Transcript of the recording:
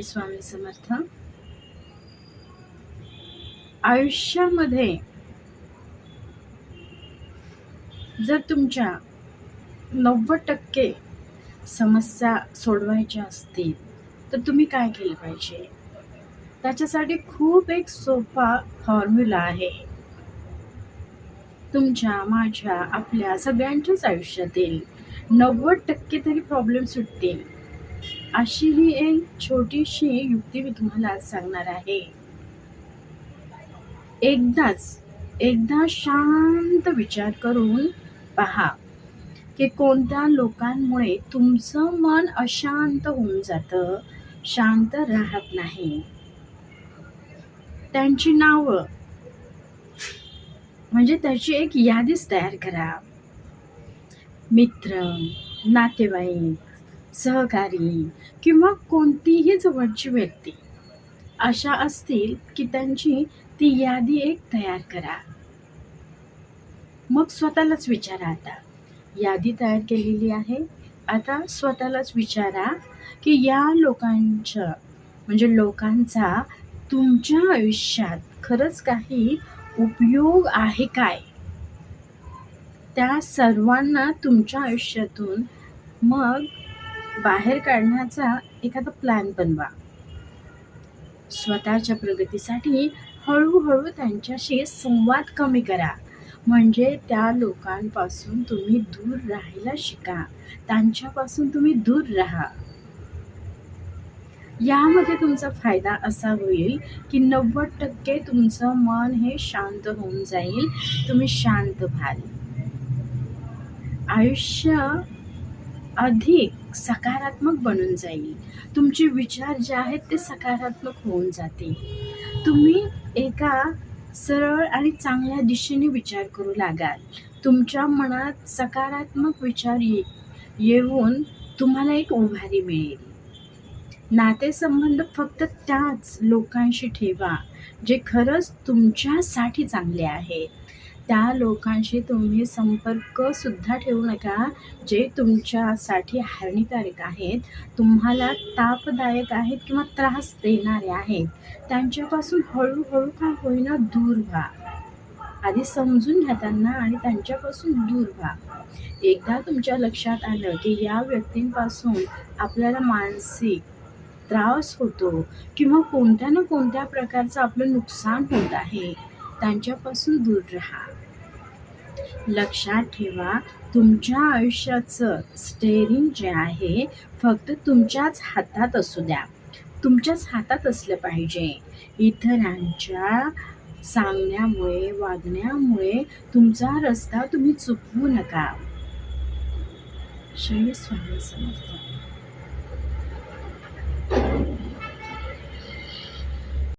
स्वामी समर्थ. आयुष्यामध्ये जर तुमच्या नव्वद टक्के समस्या सोडवायच्या असतील तर तुम्ही काय केलं पाहिजे? त्याच्यासाठी खूप एक सोपा फॉर्म्युला आहे. तुमच्या माझ्या आपल्या सगळ्यांच्याच आयुष्यातील नव्वद टक्के तरी प्रॉब्लेम सुटतील. अशी ही एक छोटीशी युक्ती मी तुम्हाला आज सांगणार आहे. एकदाच एकदा शांत विचार करून पहा की कोणत्या लोकांमुळे तुमचं मन अशांत होऊन जातं शांत राहत नाही. त्यांची नावं म्हणजे त्याची एक यादीच तयार करा. मित्र नातेवाईक सहकारी किंवा कोणतीही जवळची व्यक्ती. अशा असतील की त्यांची ती यादी एक तयार करा. मग स्वतःलाच विचारा आता. यादी तयार केलेली आहे. आता स्वतःलाच विचारा की या लोकांच्या म्हणजे लोकांचा तुमच्या आयुष्यात खरंच काही उपयोग आहे काय? त्या सर्वांना तुमच्या आयुष्यातून मग बाहेर काढण्याचा एखादा प्लॅन बनवा. स्वतःच्या प्रगतीसाठी हळूहळू त्यांच्याशी संवाद कमी करा. म्हणजे त्या लोकांपासून तुम्ही दूर राहायला शिका. त्यांच्यापासून तुम्ही दूर राहा. यामध्ये तुमचा फायदा असा होईल की नव्वद टक्के तुमचं मन हे शांत होऊन जाईल. तुम्ही शांत व्हाल. आयुष्य अधिक सकारात्मक बनून जाईल. तुमचे विचार जे आहेत ते सकारात्मक होऊन जातील तुम्ही एका सरळ आणि चांगल्या दिशेने विचार करू लागाल. तुमच्या मनात सकारात्मक विचार ये येऊन तुम्हाला एक उभारी मिळेल. नातेसंबंध फक्त त्याच लोकांशी ठेवा जे खरंच तुमच्यासाठी चांगले आहेत. त्या लोकांशी तुम्ही संपर्कसुद्धा ठेवू नका जे तुमच्यासाठी हानिकारक आहेत. तुम्हाला तापदायक आहेत किंवा त्रास देणारे आहेत. त्यांच्यापासून हळूहळू का होईना दूर व्हा. आधी समजून घ्या त्यांना आणि त्यांच्यापासून दूर व्हा. एकदा तुमच्या लक्षात आलं की या व्यक्तींपासून आपल्याला मानसिक त्रास होतो किंवा कोणत्या ना कोणत्या प्रकारचं आपलं नुकसान होत आहे त्यांच्यापासून दूर राहा. लक्षात ठेवा तुमच्या आयुष्याचं स्टेअरिंग जे आहे फक्त तुमच्याच हातात असू द्या. तुमच्याच हातात असलं पाहिजे. इतरांच्या सांगण्यामुळे वागण्यामुळे तुमचा रस्ता तुम्ही चुकवू नका. श्री स्वामी समर्थ.